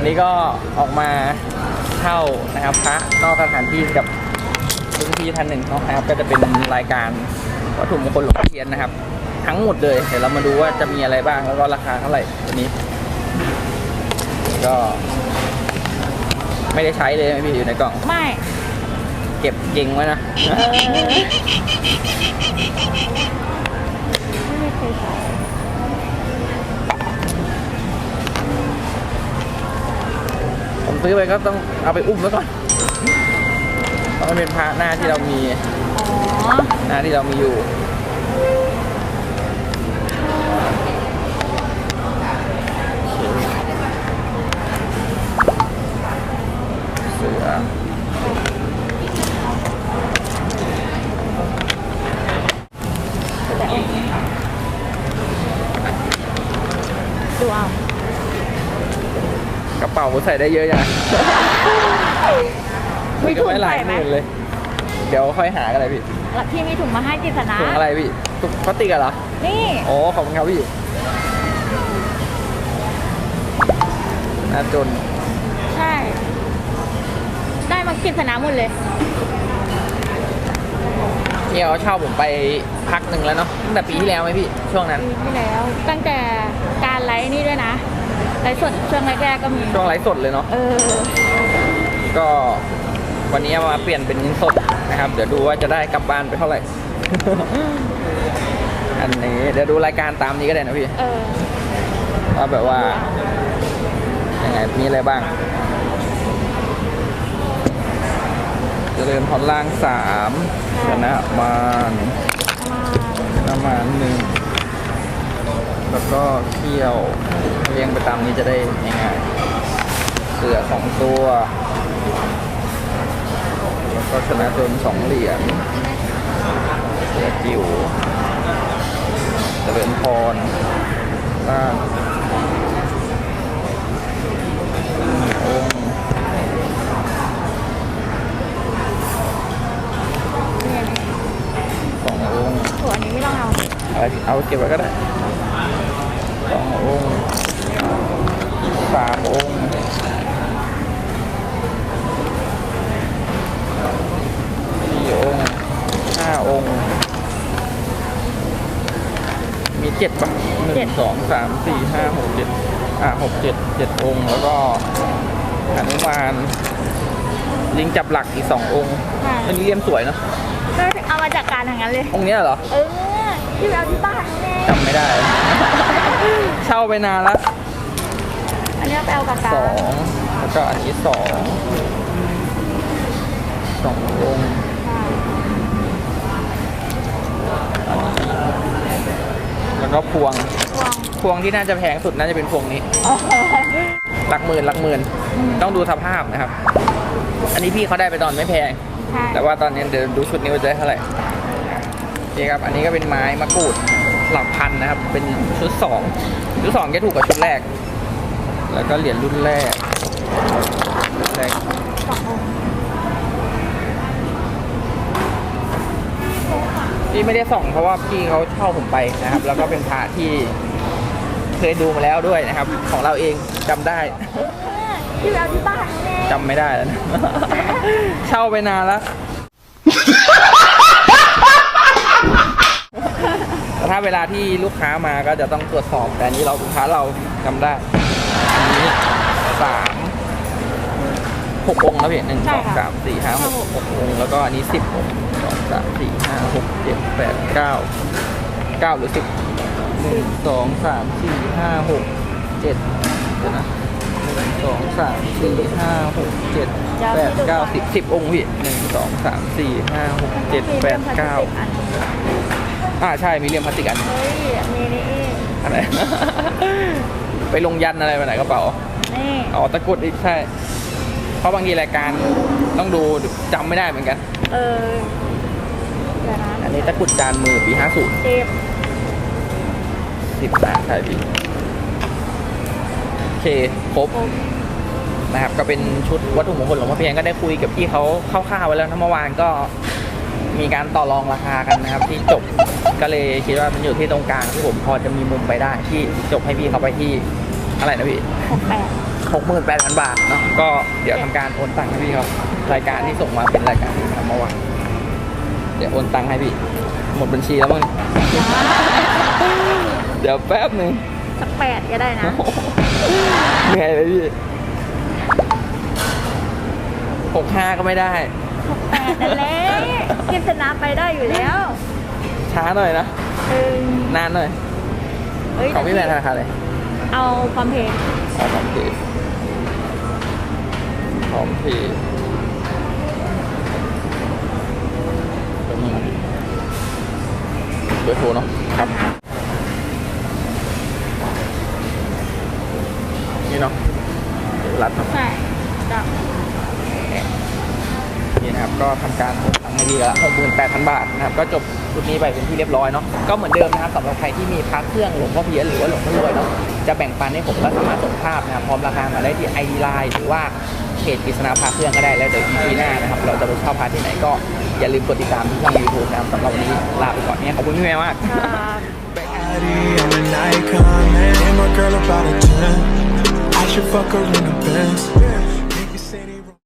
วันนี้ก็ออกมาเช่านะครับพระนอกสถานที่กับรุ่นพี่ท่านหนึ่งเนาะนะครับ ก็จะเป็นรายการวัตถุมงคลหลวงพ่อเทียนนะครับ ทั้งหมดเลยเดี๋ยวเรามาดูว่าจะมีอะไรบ้างแล้วก็ราคาเท่าไหร่วันนี้ ก็ ไม่ได้ใช้เลยไหมพี่อยู่ในกล่อง ไม่ เก็บเก่งไว้นะ เออ ซื้อไปก็ต้องเอาไปอุ้มไว้ก่อนเพราะมันเป็นพระหน้าที่เรามีอ๋อหน้าที่เรามีอยู่ เสือ ดูเอา ก ระเป๋าใส่ได้เยอะจังมีถุงไว้หลายใส่หไหมมื่นเลย เดี๋ยวค่อยหากันเลยพี่แล้วพี่มีถุงมาให้กิษณะถุงอะไรพี่ถุงพลาสติกอะเหรอ นี่โอ้ขอบคุณครับพี่น่าจน ใช่ ได้มากิษณะหมดเลยเนี่ยเขาเช่าผมไปพักหนึ่งแล้วเนาะตั้งแต่ปีที่แล้วไหมพี่ ช่วงนั้นปีที่แล้ว ตั้งแต่การไลฟ์นี่ด้วยนะ ไลฟ์สดช่วงแรกๆก็มี ช่วงไลฟ์สดเลยเนาะเออ ก็วันนี้มาเปลี่ยนเป็นเงินสดนะครับ เดี๋ยวดูว่าจะได้กลับบ้านไปเท่าไหร่ อันนี้เดี๋ยวดูรายการตามนี้ก็ได้นะพี่เออ ว่าแบบว่ายังไงมีอะไรบ้าง เจริญพรล่างสามชนะมารชนะมารหนึ่งแล้วก็เขี้ยวเรียงไป ตามนี้จะได้ง่ายๆเสือสองตัว แล้วก็ชนะจนสองเหรียญเสือจิ๋วเจริญพรล่างองค์เนี่ยสององค์ถั่วอันนี้ไม่ต้องเอาเอา เอาเก็บไว้ก็ได้สององค์ สามองค์สี่องค์ห้าองค์ มีเจ็ดป่ะหนึ่งสองสามสี่ห้าหกเจ็ดอ่าหกเจ็ดเจ็ดองค์ แล้วก็หนุมาน ลิงจับหลักอีกสององค์ใช่ อันนี้เลี่ยมสวยเนอะก็เอามาจากการทางนั้นเลย องค์เนี้ยเหรอ เออที่ไปเอาที่บ้านแน่จำไม่ได้ เช่าไปนานแล้ว อันนี้ไปเอากับกาสรองแล้วก็อันนี้สองสององค์แล้วก็พวงวางพวงที่น่าจะแพงสุดน่าจะเป็นพวงนี้อ๋อหลักหมื่นหลักหมื่นต้องดูสภาพนะครับ อันนี้พี่เขาได้ไปตอนไม่แพงใช่แต่ว่าตอนนี้เดี๋ยวดูชุดนี้ว่าจะได้เท่าไหร่นี่ครับ อันนี้ก็เป็นไม้มะกรูดหลักพันนะครับ เป็นชุดสองชุดสองจะถูกกว่าชุดแรก แล้วก็เหรียญรุ่นแรกแรกสององค์ที่ไม่ได้ส่องเพราะว่าพี่เขาเช่าผมไปนะครับ แล้วก็เป็นพระที่เคยดูมาแล้วด้วยนะครับ ของเราเองจำได้เออที่ไปเอาที่บ้านแน่จำไม่ได้แล้วนะเช่าไปนานแล้วแต่ถ้าเวลาที่ลูกค้ามาก็จะต้องตรวจสอบแต่อันนี้เราลูกค้าเราจำได้ อันนี้สามหกองค์แล้วพี่หนึ่งสองสามสี่ห้าหกหกองค์แล้วก็อันนี้สิบองค์สองสามสี่ห้าหกเจ็ดแปดเก้าเก้าหรือสิบหนึ่งสองสามสี่ห้าหกเจ็ดเดี๋ยวนะหนึ่งสองสามสี่ห้าหกเจ็ดแปดเก้าสิบสิบองค์พี่หนึ่งสองสามสี่ห้าหกเจ็ดแปดเก้าอันอ่าใช่มีเลี่ยมพลาสติกอัน เฮ้ยมีนี่เองอะไร ไปลงยันอะไรไปไหนกระเป๋านี่อ๋อตะกรุดอีกใช่ เพราะบางทีรายการต้องดูจำไม่ได้เหมือนกัน เออเดี๋ยวนะอันนี้ตะกรุดจานมือปี50 เจ็บ10บาทใช่พี่โอเคครบผมนะครับก็เป็นชุดวัตถุมงคลหลวงพ่อเพียงก็ได้คุยกับพี่เขาคร่าวๆไว้แล้วนะเมื่อวานก็มีการต่อรองราคากันนะครับ ที่จบ ก็เลยคิดว่ามันอยู่ที่ตรงกลางที่ผมพอจะมีมุมไปได้ที่จบให้พี่เขาไปที่อะไรนะพี่หกแปดหกหมื่นแปดพันบาทเนาะก็เดี๋ยวทำการโอนตังค์ให้พี่ครับรายการที่ส่งมาเป็นรายการที่ทำเมื่อวานเดี๋ยวโอนตังค์ให้พี่ หมดบัญชีแล้วมั้งเดี๋ยวแป๊บหนึ่ง สักแปดก็ได้นะ เหนื่อยเลยพี่หกห้าก็ไม่ได้แปดนั่นแหละกินชนะไปได้อยู่แล้ว ช้าหน่อยนะ เออนานหน่อย เฮ้ยของพี่แมนธนาคารเลยเอาความเพลงอ๋อพร้อมเพย์พร้อมเพย์แล้วมึงเบอร์โทรเนาะครับ นี่เนาะรัดเนาะใช่จ้ะ นี่นะครับก็ทำการโอนตังค์ให้ดีแล้วหกหมื่นแปดพันบาทนะครับก็จบชุดนี้ไปเป็นที่เรียบร้อยเนาะก็เหมือนเดิมนะครับสำหรับใครที่มีพักเครื่องหลวงพ่อเพียรหรือว่าหลวงพ่อรวยเนาะจะแบ่งปันให้ผมก็สามารถส่งภาพนะครับพร้อมราคามาได้ที่ ID Line หรือว่าเพจกฤษณาพาเครื่องก็ได้แล้วเดี๋ยว EP หน้านะครับเราจะไปเช่าพาที่ไหนก็อย่าลืมกดติดตามที่ช่อง YouTube นะครับสำหรับวันนี้ลาไปก่อนเนี่ยขอบคุณพี่แม่มาก I'm an icon, man. And my girl about a 10. I should fuck her in the Benz.